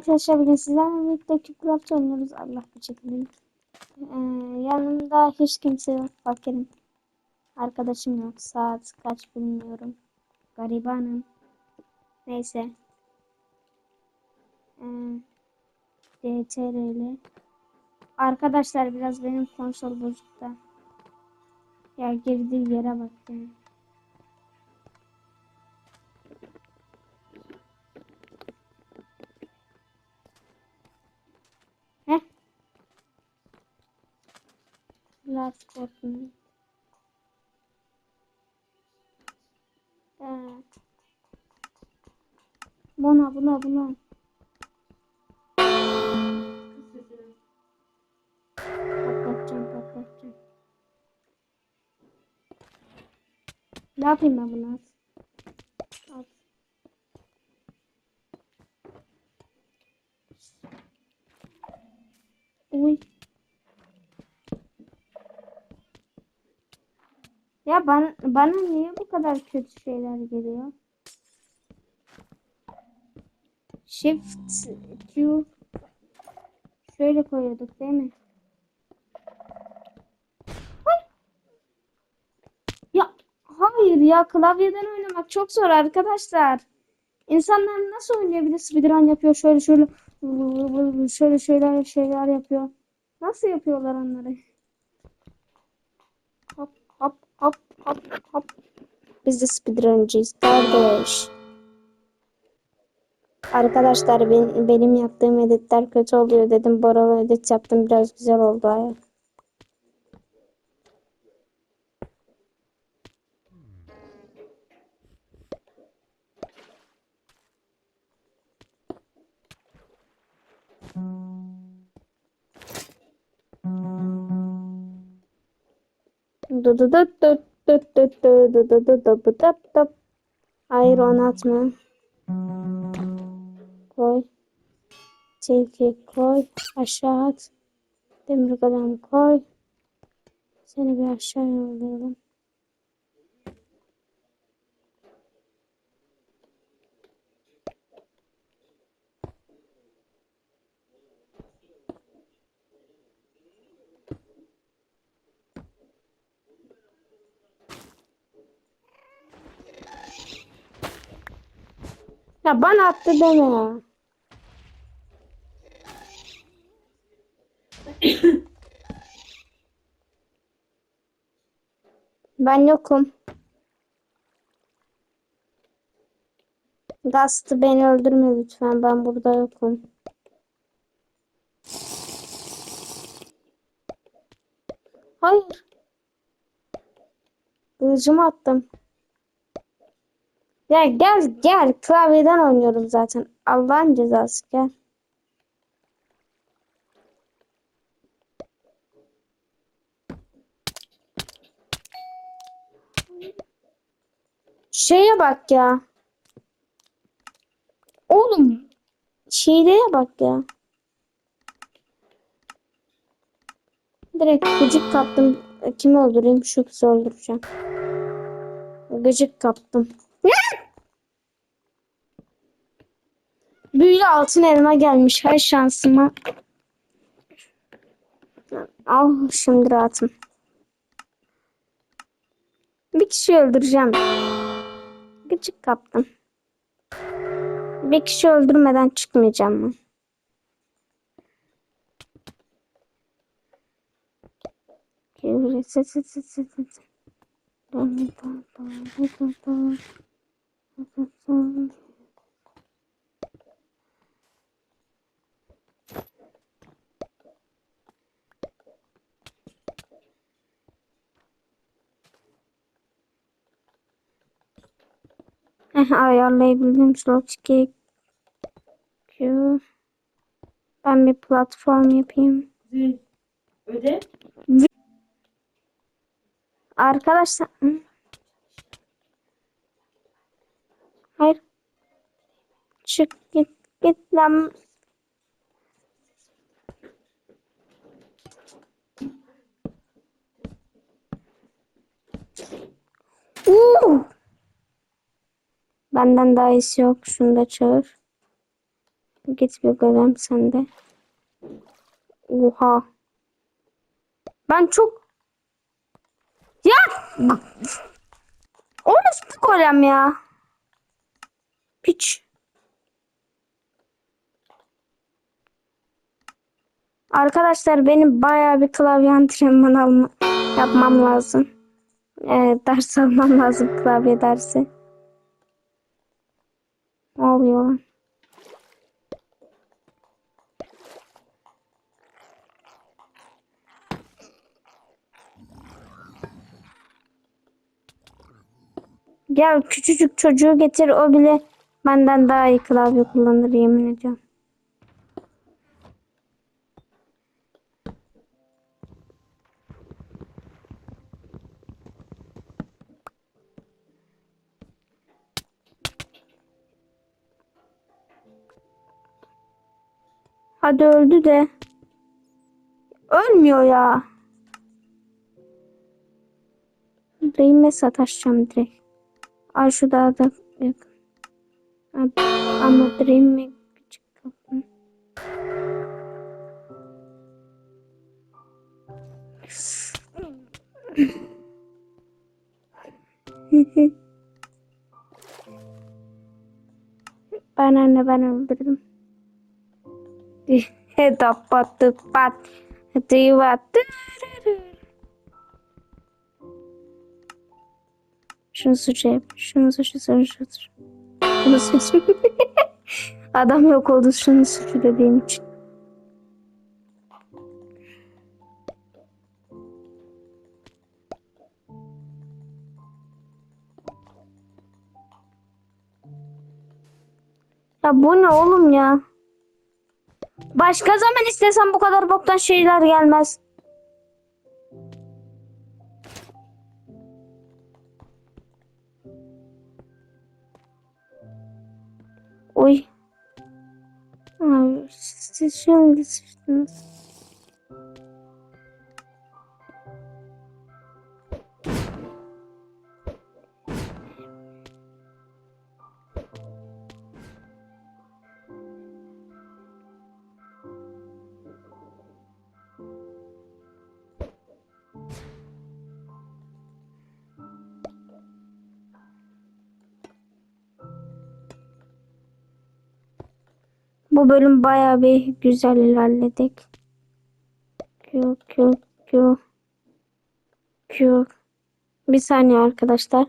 Arkadaşlar bugün sizlerle birlikte Cupcraft oynuyoruz. Allah bu çekelim. Ee, yanımda hiç kimse yok. Fakirim. Arkadaşım yok. Saat kaç bilmiyorum. Garibanım. Neyse. Ee, DTR'li. Arkadaşlar biraz benim konsol bozuk da. Ya girdiği yere bak ya. Last coordinate. Evet. Buna buna buna. Patlatacağım patlatacağım. Ne yapayım ben bunu? Al. Uy. Ya bana, niye bu kadar kötü şeyler geliyor? Shift Q şöyle koyuyorduk değil mi? Ay! Ya hayır ya klavyeden oynamak çok zor arkadaşlar. İnsanlar nasıl oynayabilir? Speedrun yapıyor şöyle şöyle şöyle şeyler şeyler yapıyor. Nasıl yapıyorlar onları? Hop hop hop hop. Biz de speedruncıyız kardeş. Arkadaşlar ben, benim yaptığım editler kötü oluyor dedim. Boralı edit yaptım biraz güzel oldu. Ay. Du du du du du du du du du du du du du. Hayır onu atma. Koy. Tilki koy. Aşağı at. Demir adam koy. Seni bir aşağı yollayalım. Ya bana attı deme. Ben yokum. Gastı beni öldürme lütfen. Ben burada yokum. Hayır. Kılıcımı attım. Ya gel gel. Klavyeden oynuyorum zaten. Allah'ın cezası gel. Şeye bak ya. Oğlum. Şeylere bak ya. Direkt gıcık kaptım. Kimi öldüreyim? Şu kızı öldüreceğim. Gıcık kaptım. Büyülü altın elma gelmiş. Her şansıma. Al şimdi rahatım. Bir kişi öldüreceğim. Gıcık kaptım. Bir kişi öldürmeden çıkmayacağım ben. Ayarlayabildim slot. Ben bir platform yapayım. Öde. Arkadaşlar. Hayır. Çık git git lan. Uuu. Benden daha iyisi yok. Şunu da çağır. Git bir görelim sende. Oha. Ben çok... Ya! O nasıl bir golem ya? Piç. Arkadaşlar benim bayağı bir klavye antrenmanı yapmam lazım. Ee, ders almam lazım klavye dersi. Ne oluyor lan? Gel küçücük çocuğu getir o bile benden daha iyi klavye kullanır yemin ediyorum. Hadi öldü de. Ölmüyor ya. Reyme sataşacağım direkt. Ay şu daha da Ama Dream'e küçük kapı. ben anne ben öldürdüm. Dapattı pat. Divattı. Şunu yap. Şunu suçu şunu suçu. Şunu suçu. Adam yok oldu şunu suçu dediğim için. Ya bu ne oğlum ya? Başka zaman istesem bu kadar boktan şeyler gelmez. Oy. Siz şimdi sıçtınız. Bu bölüm bayağı bir güzel ilerledik. Q, Q, Q. Q. Bir saniye arkadaşlar.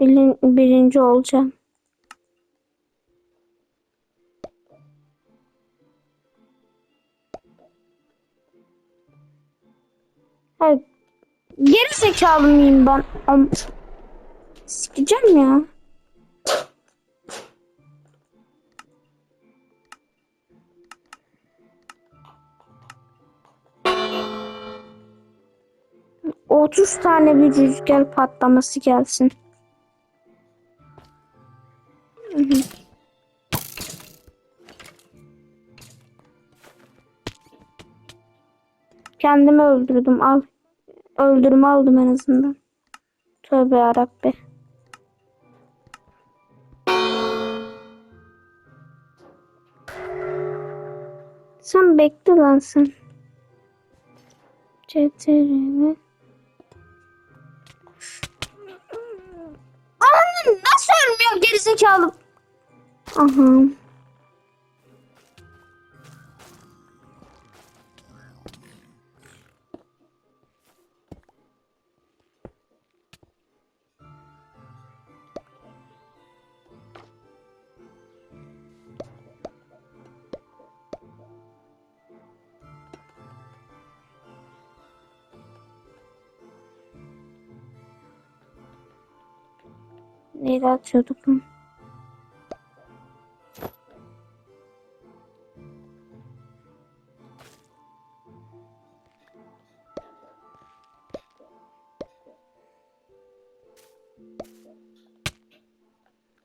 Bilin, birinci olacağım. Hayır. Geri zekalı mıyım ben? Am Sikeceğim ya. Otuz tane bir rüzgar patlaması gelsin. Kendimi öldürdüm. Al. Öldürme aldım en azından. Tövbe yarabbi. Sen bekle lan sen. CTRL. Ananı nasıl ölmüyor gerizekalı? Aha. Neydi atıyorduk?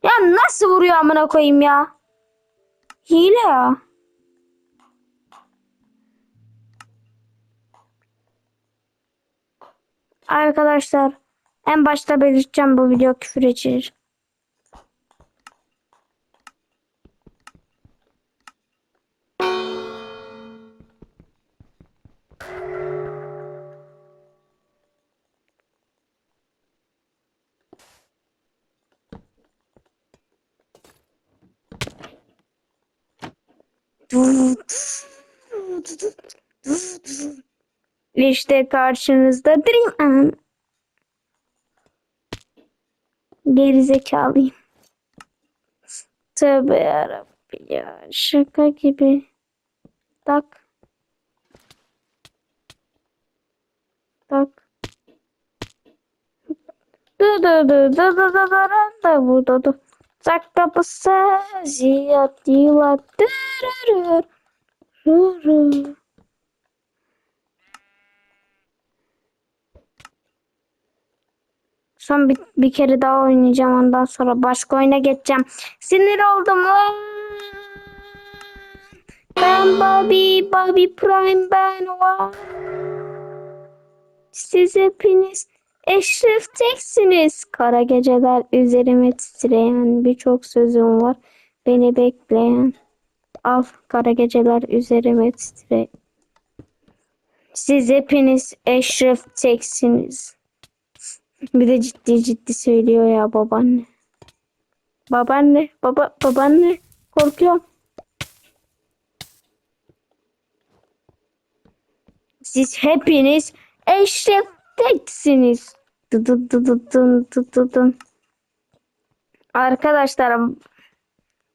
Ya nasıl vuruyor amına koyayım ya? Hile ya. Arkadaşlar en başta belirteceğim bu video küfür içerir. İşte karşınızda Dream. Gerizekalıyım. Tövbe yarabbim ya. Şaka gibi. Tak. Tak. Dı dı dı dı dı dı dı da burada dı. Tak kapısı ziyat yılat dırırır. Rırır. Son bir, bir kere daha oynayacağım. Ondan sonra başka oyuna geçeceğim. Sinir oldum. Ben Bobby, Bobby Prime ben. Siz hepiniz eşref teksiniz. Kara geceler üzerime titreyen birçok sözüm var. Beni bekleyen. Al kara geceler üzerime titre. Siz hepiniz eşref teksiniz. Bir de ciddi ciddi söylüyor ya babaanne. Babaanne, baba, babaanne. Korkuyorum. Siz hepiniz eşref teksiniz. Dı dı dı dı dın dı dı dın. Arkadaşlar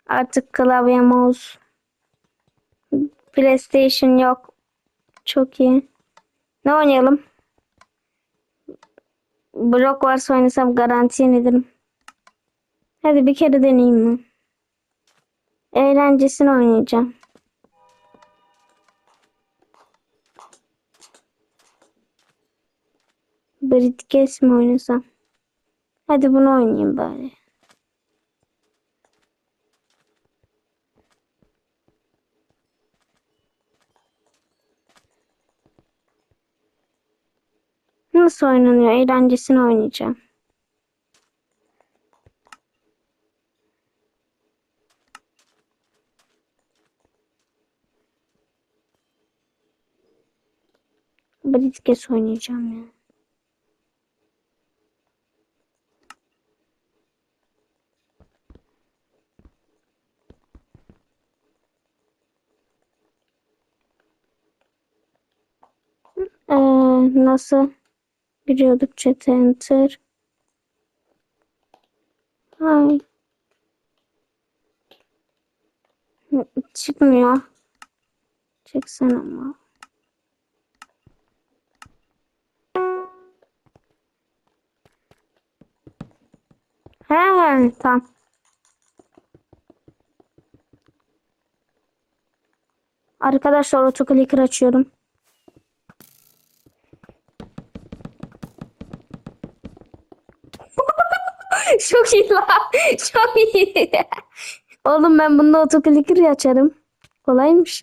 artık klavye mouse PlayStation yok. Çok iyi. Ne oynayalım? Blok varsa oynasam garanti yenilirim. Hadi bir kere deneyeyim mi? Eğlencesini oynayacağım. Britkes mi oynasam? Hadi bunu oynayayım bari. Nasıl oynanıyor? Eğlencesini oynayacağım. Britkes oynayacağım ya. Ee, nasıl? Giriyorduk chat enter. Hay. Çıkmıyor. Çeksen ama. He tamam. Arkadaşlar otoclicker açıyorum. Çok iyi la. Çok iyi. Oğlum ben bunda otoclicker açarım. Kolaymış.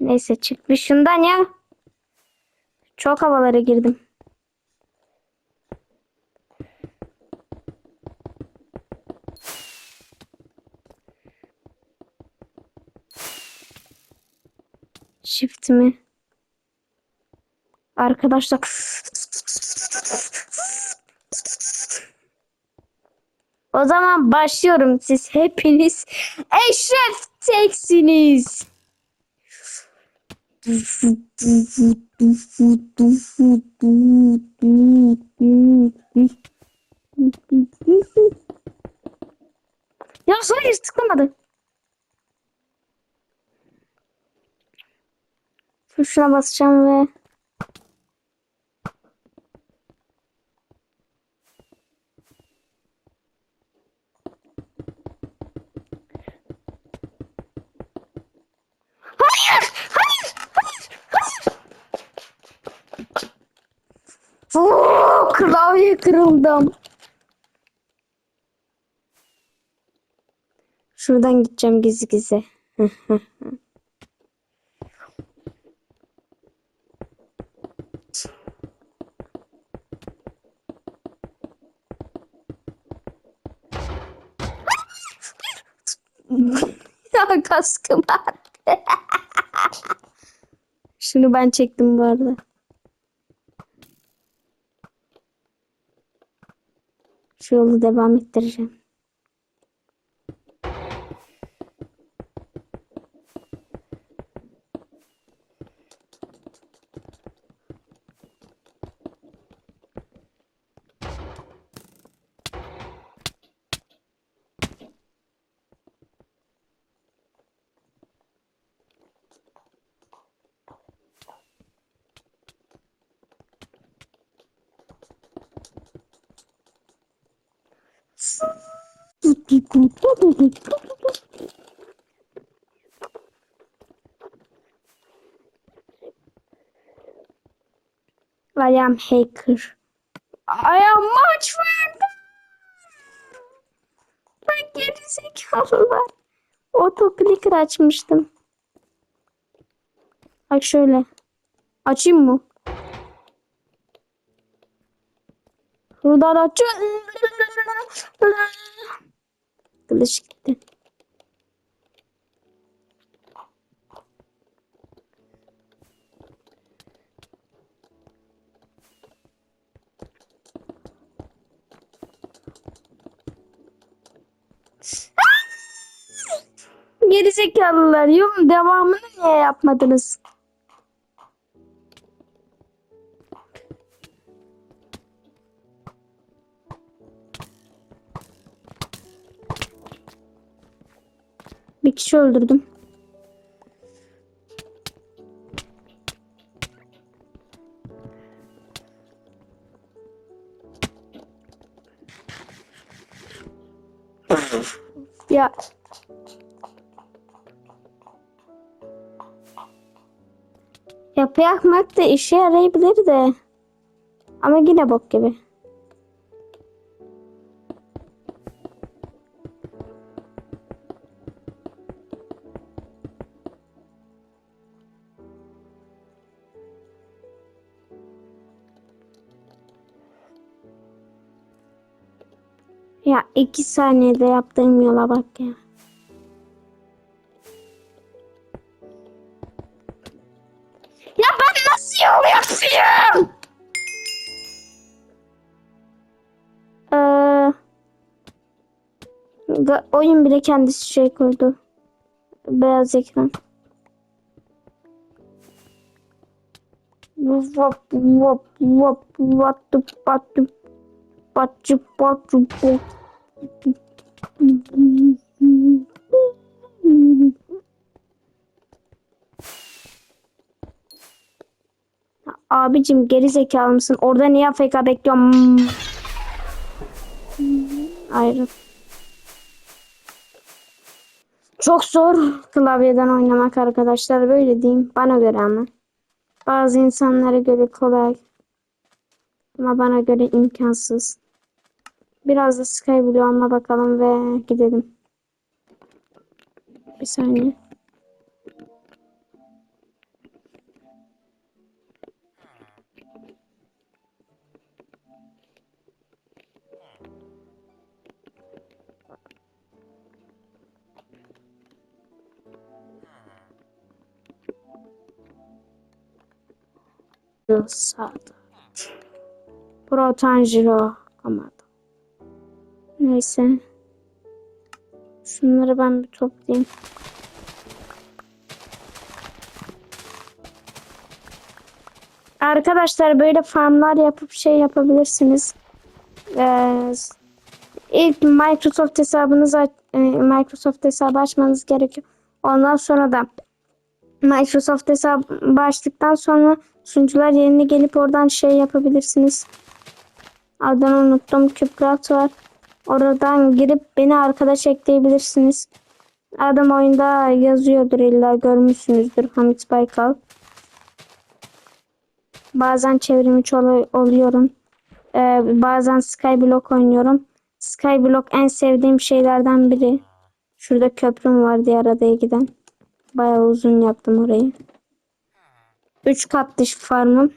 Neyse çık bir şundan ya. Çok havalara girdim. Shift mi? Arkadaşlar O zaman başlıyorum. Siz hepiniz eşref teksiniz. Ya hayır tıklamadı. Tuşuna basacağım ve Hayır! Hayır! Hayır! Hayır! Oo, klavye kırıldım. Şuradan gideceğim gizli gizli. ya kaskım attı. Şunu ben çektim bu arada. Şu yolu devam ettireceğim. I am hacker. I am much further. Ben geri zekalılar. Auto clicker açmıştım. Bak şöyle. Açayım mı? Buradan açıyorum. Gitti. Gerizekalılar yolun devamını niye yapmadınız? Kişi öldürdüm. Ya Yapı yakmak da işe yarayabilir de. Ama yine bok gibi. Ya iki saniyede yaptığım yola bak ya. Ya ben nasıl yol yapayım? Ee, oyun bile kendisi şey koydu. Beyaz ekran. Vap vap vap vatı patı patı patı patı. Abicim geri zekalı mısın? Orada niye AFK bekliyorum? Ayrı. Çok zor klavyeden oynamak arkadaşlar. Böyle diyeyim. Bana göre ama. Bazı insanlara göre kolay. Ama bana göre imkansız. Biraz da Skyblock'uma bakalım ve gidelim. Bir saniye. Sağda. Pro Tanjiro Kamado. Neyse. Şunları ben bir toplayayım. Arkadaşlar böyle farmlar yapıp şey yapabilirsiniz. Ee, ilk Microsoft hesabınızı e, Microsoft hesabı açmanız gerekiyor. Ondan sonra da Microsoft hesabı açtıktan sonra sunucular yerine gelip oradan şey yapabilirsiniz. Adını unuttum. Kübrat var. Oradan girip beni arkadaş ekleyebilirsiniz. Adam oyunda yazıyordur illa görmüşsünüzdür Hamit Baykal. Bazen çevrimiçi ol- oluyorum. Ee, bazen Skyblock oynuyorum. Skyblock en sevdiğim şeylerden biri. Şurada köprüm var diğer adaya giden. Bayağı uzun yaptım orayı. 3 kat dış farmım.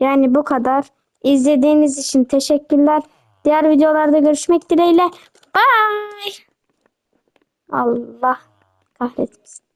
Yani bu kadar. İzlediğiniz için teşekkürler. Diğer videolarda görüşmek dileğiyle. Bye. Allah kahretmesin.